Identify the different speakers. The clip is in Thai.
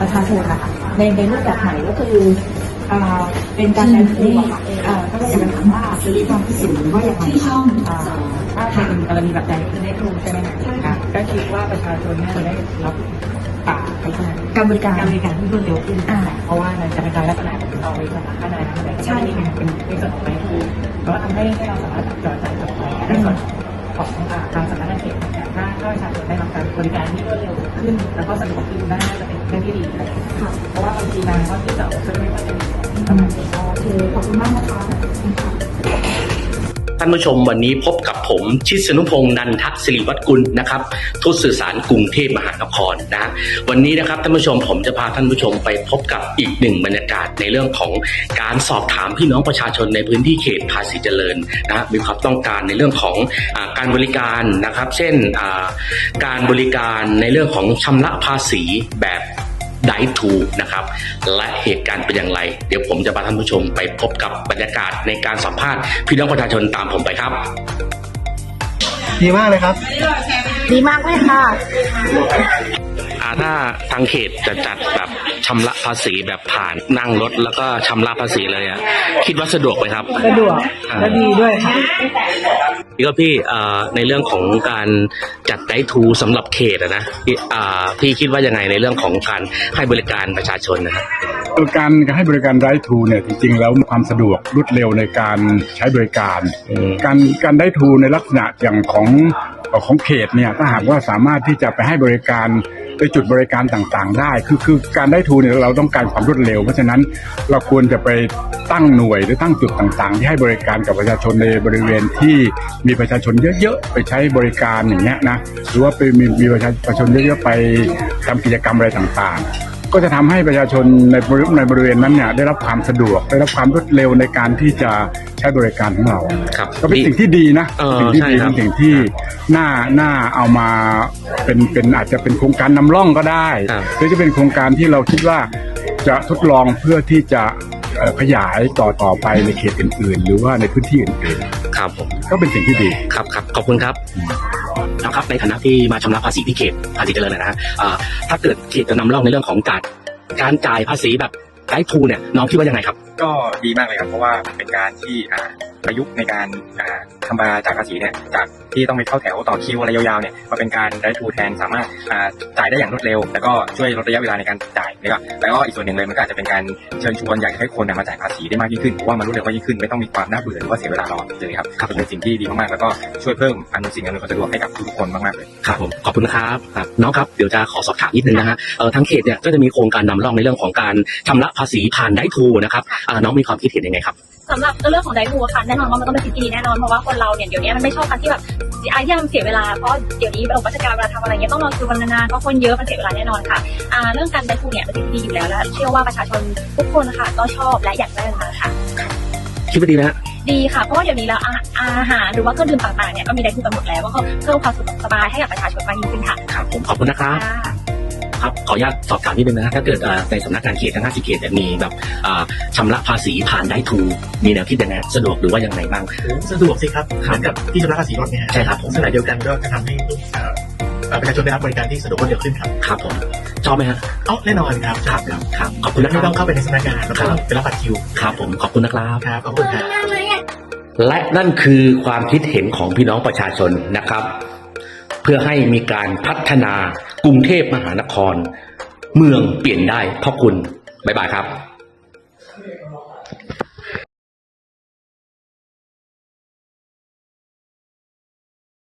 Speaker 1: ประชาชนนะคะในในรูปแบบไหนก็คืออ่าเป็นการแทนที่อ่าก็เลยอยากจะถามว่าจะมีความคิดเห็นว่าอย่างไรช่อง
Speaker 2: อ่าถ้าเป็นกรณีแบบใดที่ได้ครูใช่ไหมคะอะก็คิดว่าประชาชนน่าจะได้รับป่าไปใช่ไหม
Speaker 1: การบริการ
Speaker 2: การบริการที่รวดเร็วขึ้น
Speaker 1: อ่า
Speaker 2: เพราะว่ามันจะเป็นการลักษณะเอาไว้สำหรับข้างในข้างในใช่เป็นเป็นส่วนของไม้ครูเพราะว่าทำให้ให้เราสามารถจับจอดจ่ายจ่ายในส่วนของอ่าการสำนักงานเขตเนี่ยถ้าถ้าประชาชนได้รับการบริการที่รวดเร็วขึ้น แล้วก็สะดวกขึ้นน่าจะเป็น เรื่องที่ดีเลยเพราะว่าบางทีนางก็ที่จะออกซึ่งไม่ค่อยจะดีประมาณนี้
Speaker 1: โอเคขอบคุณมากนะคะ
Speaker 3: ท่านผู้ชมวันนี้พบกับผม ชิดสนุพงษ์นันทศิริวัตรกุลนะครับทูตสื่อสารกรุงเทพมหานครนะวันนี้นะครับท่านผู้ชมผมจะพาท่านผู้ชมไปพบกับอีกหนึ่งบรรยากาศในเรื่องของการสอบถามพี่น้องประชาชนในพื้นที่เขตภาษีเจริญนะมีความต้องการในเรื่องของอการบริการนะครับ เช่นการบริการในเรื่องของชำระภาษีแบบ ไดทูนะครับ และเหตุการณ์เป็นอย่างไร เดี๋ยวผมจะพาท่านผู้ชมไปพบกับบรรยากาศในการสัมภาษณ์พี่น้องประชาชนตามผมไปครับ
Speaker 4: ดีมากเลยครับ
Speaker 1: ดีมากเลยค่ะ
Speaker 3: อ่าถ้าทางเขตจะจัดแบบชำระภาษีแบบผ่านนั่งรถแล้วก็ชำระภาษีเลยอะคิดว่าสะดวกไหมครับ
Speaker 2: สะดวกและดีด้วยค่ะ
Speaker 3: พี่ก็พี่เอ่อในเรื่องของการจัดไดทูสำหรับเขตอะนะพี่อ่าพี่คิดว่ายังไงในเรื่องของการให้บริการประชาชนนะครับ
Speaker 4: การการให้บริการไร้ทูเนี่ยจริง ๆ แล้วมีความสะดวกรวดเร็วในการใช้บริการ
Speaker 3: อืม
Speaker 4: การการได้ทูในลักษณะอย่างของเอ่อของเขตเนี่ยถ้าหากว่าสามารถที่จะไปให้บริการ ไปจุดบริการต่างๆ ได้ คือคือการได้ทูเนี่ยเราต้องการความรวดเร็ว เพราะฉะนั้นเราควรจะไปตั้งหน่วยหรือตั้งจุดต่างๆ ที่ให้บริการกับประชาชนในบริเวณที่มีประชาชนเยอะๆไปใช้บริการอย่างเงี้ยนะหรือว่าไปมีมีประชาชนเยอะๆไปทำกิจกรรมอะไรต่างๆก็จะทำให้ประชาชนในบริในบริเวณนั้นเนี่ยได้รับความสะดวกได้รับความรวดเร็วในการที่จะ ใช้บริการของเรา
Speaker 3: ครับ
Speaker 4: ก็เป็นสิ่งที่ดีนะ
Speaker 3: เออ
Speaker 4: สิ่งที่ดี
Speaker 3: ใช่ครับ
Speaker 4: เป็นสิ่งที่น่าน่าเอามาเป็นเป็นอาจจะเป็นโครงการนำร่องก็ได้
Speaker 3: ครับ
Speaker 4: หรือจะเป็นโครงการที่เราคิดว่าจะทดลองเพื่อที่จะเอ่อขยายต่อต่อไปในเขตอื่นๆ หรือว่าในพื้นที่อื่น
Speaker 3: ครับผม
Speaker 4: ๆ ก็เป็นสิ่งที่ดี
Speaker 3: ครับครับขอบคุณครับนะครับในฐานะที่มาชำระภาษีที่เขตภาษีเจริญนะฮะอ่าถ้าเกิดเขตจะนำร่องในเรื่องของการการจ่ายภาษีแบบ ไดทูเนี่ยน้องคิดว่ายังไงครับ
Speaker 5: ก็ดีมากเลยครับ เพราะว่าเป็นการที่อ่าประยุกต์ในการอ่า ทำบาจากภาษีเนี่ยจากที่ต้องไปเข้าแถวต่อคิวอะไรยาวๆเนี่ยมาเป็นการได้ทูแทนสามารถอ่าจ่ายได้อย่างรวดเร็ว แล้วก็ช่วยลดระยะเวลาในการจ่ายนะครับแล้วก็อีกส่วนหนึ่งเลยมันก็อาจจะเป็นการเชิญชวนอยากให้คนเนี่ยมาจ่ายภาษีได้มากยิ่งขึ้นเพราะว่ามันรวดเร็วมากยิ่งขึ้นไม่ต้องมีความน่าเบื่อหรือว่าเสียเวลารอเลยครับ
Speaker 3: ครับ
Speaker 5: เป็นสิ่งที่ดีมากๆแล้วก็ช่วยเพิ่มอำนวยสิ่งอำนวยความสะดวกให้กับทุกๆคนมากๆเลย
Speaker 3: ครับผมขอบคุณนะครับครับน้องครับเดี๋ยวจะขอสอบถามนิดนึงนะฮะเอ่อทางเขตเนี่ยก็จะมีโครงการนำร่องในเรื่องของการชำระภาษีผ่านไดทูนะครับอ่าน้องมีความคิดเห็นยังไงครับ
Speaker 6: สำหรับเรื่องของไดทูอะค่ะแน่นอนว่ามันต้องเป็นสิ่งที่ดีแน่นอนเพราะว่าคนเราเนี่ยเดี๋ยวนี้มันไม่ชอบการที่แบบไอ้ที่มันเสียเวลาเพราะเดี๋ยวนี้ระบบราชการเวลาทำอะไรเงี้ยต้องรอคิวกันนานๆเพราะคนเยอะมันเสียเวลาแน่นอนค่ะอ่าเรื่องการไดทูเนี่ยเป็นสิ่งที่ดีอยู่แล้วและเชื่อว่าประชาชนทุกคนนะคะก็ชอบและอยากได้มันค่ะ
Speaker 3: คิดว่าดีนะฮะ
Speaker 6: ดีค่ะเพราะว่าเดี๋ยวนี้แล้วอาอาหารหรือว่าเครื่องดื่มต่างๆเนี่ยก็มีไดทูกันหมดแล้วก็เพิ่มความสะดวกสบายให้กับประชาชนมากยิ่งขึ้นค่ะ
Speaker 3: ครับผมขอบคุณนะครับ
Speaker 6: ค่ะ
Speaker 3: ครับขออนุญาตสอบถามนิดนึงนะถ้าเกิดเอ่อในสำนักงานเขตทั้ง50เขตเนี่ยมีแบบอ่าชำระภาษีผ่านไดทูมีแนวคิดยังไงสะดวกหรือว่ายังไงบ้าง
Speaker 7: สะดวกสิครับเหมือนกับที่ชำระภาษีรถเนี่ย
Speaker 3: ใช่ครับผม
Speaker 7: ขณะเดียวกันก็จะทำให้เอ่อเอ่อประชาชนได้รับบริการที่สะดวกรวดเร็วขึ้นครับ
Speaker 3: ครับผมชอบไหมฮะ
Speaker 7: เอ้าแน่นอนครับ
Speaker 3: ครับครับครับขอบคุณนะค
Speaker 7: ไม่
Speaker 3: รั
Speaker 7: ต้อบงเข้าไปในสำนักงานแล้วก็ไปรับบัตรคิว
Speaker 3: ครับผมขอบคุณนะครับ
Speaker 7: ครับขอบคุณครับ
Speaker 3: และนั่นคือความคิดเห็นของพี่น้องประชาชนนะครับเพื่อให้มีการพัฒนากรุงเทพมหานคร เมืองเปลี่ยนได้เพราะคุณ บ๊ายบายครับ